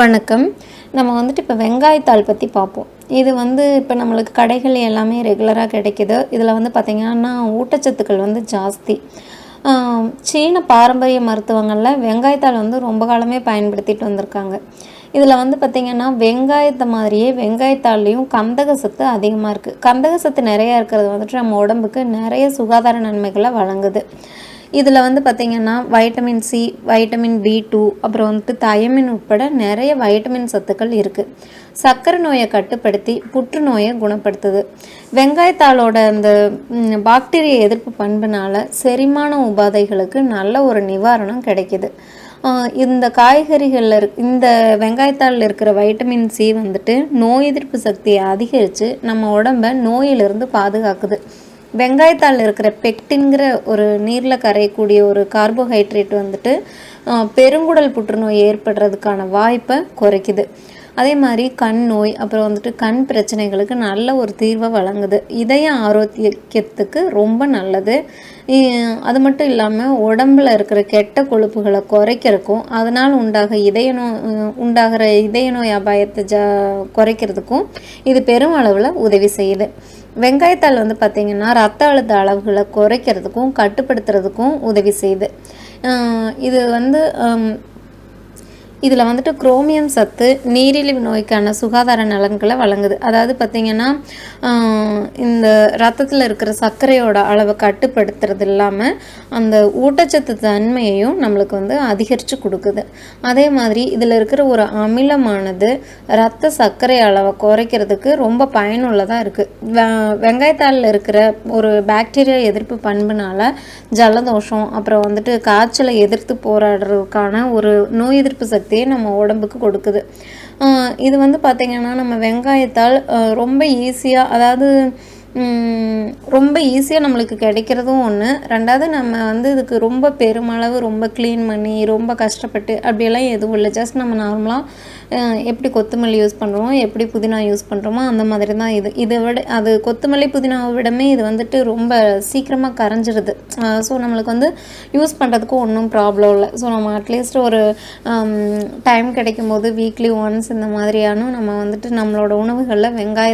வணக்கம். நம்ம வந்துட்டு இப்போ வெங்காயத்தாள் பற்றி பார்ப்போம் இது வந்து இப்போ நம்மளுக்கு கடைகள் எல்லாமே ரெகுலராக கிடைக்குது. இதில் வந்து பார்த்திங்கன்னா ஊட்டச்சத்துக்கள் வந்து ஜாஸ்தி. சீன பாரம்பரிய மருத்துவங்களில் வெங்காயத்தாள் வந்து ரொம்ப காலமே பயன்படுத்திட்டு வந்திருக்காங்க. இதில் வந்து பார்த்திங்கன்னா வெங்காயத்தை மாதிரியே வெங்காயத்தாள்லேயும் கந்தக சத்து அதிகமாக இருக்குது கந்தக சத்து நிறையா இருக்கிறது வந்துட்டு நம்ம உடம்புக்கு நிறைய சுகாதார நன்மைகளை வழங்குது. இதில் வந்து பார்த்திங்கன்னா vitamin C vitamin B two அப்புறம் வந்துட்டு தயமின் உட்பட நிறைய வைட்டமின் சத்துக்கள் இருக்குது சர்க்கரை நோயை கட்டுப்படுத்தி புற்றுநோயை குணப்படுத்துது. வெங்காயத்தாளோட அந்த பாக்டீரிய எதிர்ப்பு பண்புனால செரிமான உபாதைகளுக்கு நல்ல ஒரு நிவாரணம் கிடைக்கிது. இந்த காய்கறிகளில் இருக் இந்த வெங்காயத்தாளில் இருக்கிற வைட்டமின் சி வந்துட்டு நோய் எதிர்ப்பு சக்தியை அதிகரித்து நம்ம உடம்ப நோயிலிருந்து பாதுகாக்குது. வெங்காயத்தாளில் இருக்கிற பெக்டின்கிற ஒரு நீரில் கரையக்கூடிய ஒரு கார்போஹைட்ரேட் வந்துட்டு ஆஹ் பெருங்குடல் புற்றுநோய் ஏற்படுறதுக்கான வாய்ப்பை குறைக்குது. அதே மாதிரி கண் நோய் அப்புறம் வந்துட்டு கண் பிரச்சனைகளுக்கு நல்ல ஒரு தீர்வை வழங்குது. இதய ஆரோக்கியத்துக்கு ரொம்ப நல்லது. அது மட்டும் இல்லாமல் உடம்புல இருக்கிற கெட்ட கொழுப்புகளை குறைக்கிறதுக்கும் அதனால் உண்டாக இதய நோய் உண்டாகிற இதய நோய் அபாயத்தை ஜா குறைக்கிறதுக்கும் இது பெரும் அளவில் உதவி செய்யுது. வெங்காயத்தால் வந்து பார்த்திங்கன்னா ரத்த அழுத்த அளவுகளை குறைக்கிறதுக்கும் கட்டுப்படுத்துறதுக்கும் உதவி செய்யுது. இது வந்து இதில் வந்துட்டு குரோமியம் சத்து நீரிழிவு நோய்க்கான சுகாதார நலன்களை வழங்குது. அதாவது பார்த்திங்கன்னா இந்த ரத்தத்தில் இருக்கிற சர்க்கரையோட அளவை கட்டுப்படுத்துறது இல்லாமல் அந்த ஊட்டச்சத்து தன்மையையும் நம்மளுக்கு வந்து அதிகரித்து கொடுக்குது. அதே மாதிரி இதில் இருக்கிற ஒரு அமிலமானது ரத்த சர்க்கரை அளவை குறைக்கிறதுக்கு ரொம்ப பயனுள்ளதாக இருக்குது வெங்காயத்தாளில் இருக்கிற ஒரு பாக்டீரியா எதிர்ப்பு பண்புனால ஜலதோஷம் அப்புறம் வந்துட்டு காய்ச்சலை எதிர்த்து போராடுறதுக்கான ஒரு நோய் எதிர்ப்பு சக்தி சக்தியை நம்ம உடம்புக்கு கொடுக்குது. ஆஹ் இது வந்து பார்த்திங்கன்னா நம்ம வெங்காயத்தால் ரொம்ப ஈஸியாக அதாவது ரொம்ப ஈஸியாக நம்மளுக்கு கிடைக்கிறதும் ஒன்று ரெண்டாவது நம்ம வந்து இதுக்கு ரொம்ப பெருமளவு ரொம்ப க்ளீன் பண்ணி ரொம்ப கஷ்டப்பட்டு அப்படியெல்லாம் எதுவும் இல்லை. ஜஸ்ட் நம்ம நார்மலாக எப்படி கொத்தமல்லி யூஸ் பண்ணுறோமோ எப்படி புதினா யூஸ் பண்ணுறோமோ அந்த மாதிரி தான் இது. இதை விட அது கொத்தமல்லி புதினாவை விடமே இது வந்துட்டு ரொம்ப சீக்கிரமாக கரைஞ்சிருது. ஸோ நம்மளுக்கு வந்து யூஸ் பண்ணுறதுக்கும் ஒன்றும் ப்ராப்ளம் இல்லை. ஸோ நம்ம அட்லீஸ்ட் ஒரு டைம் கிடைக்கும் போது வீக்லி ஒன்ஸ் இந்த மாதிரியான நம்ம வந்துட்டு நம்மளோட உணவுகளில் வெங்காய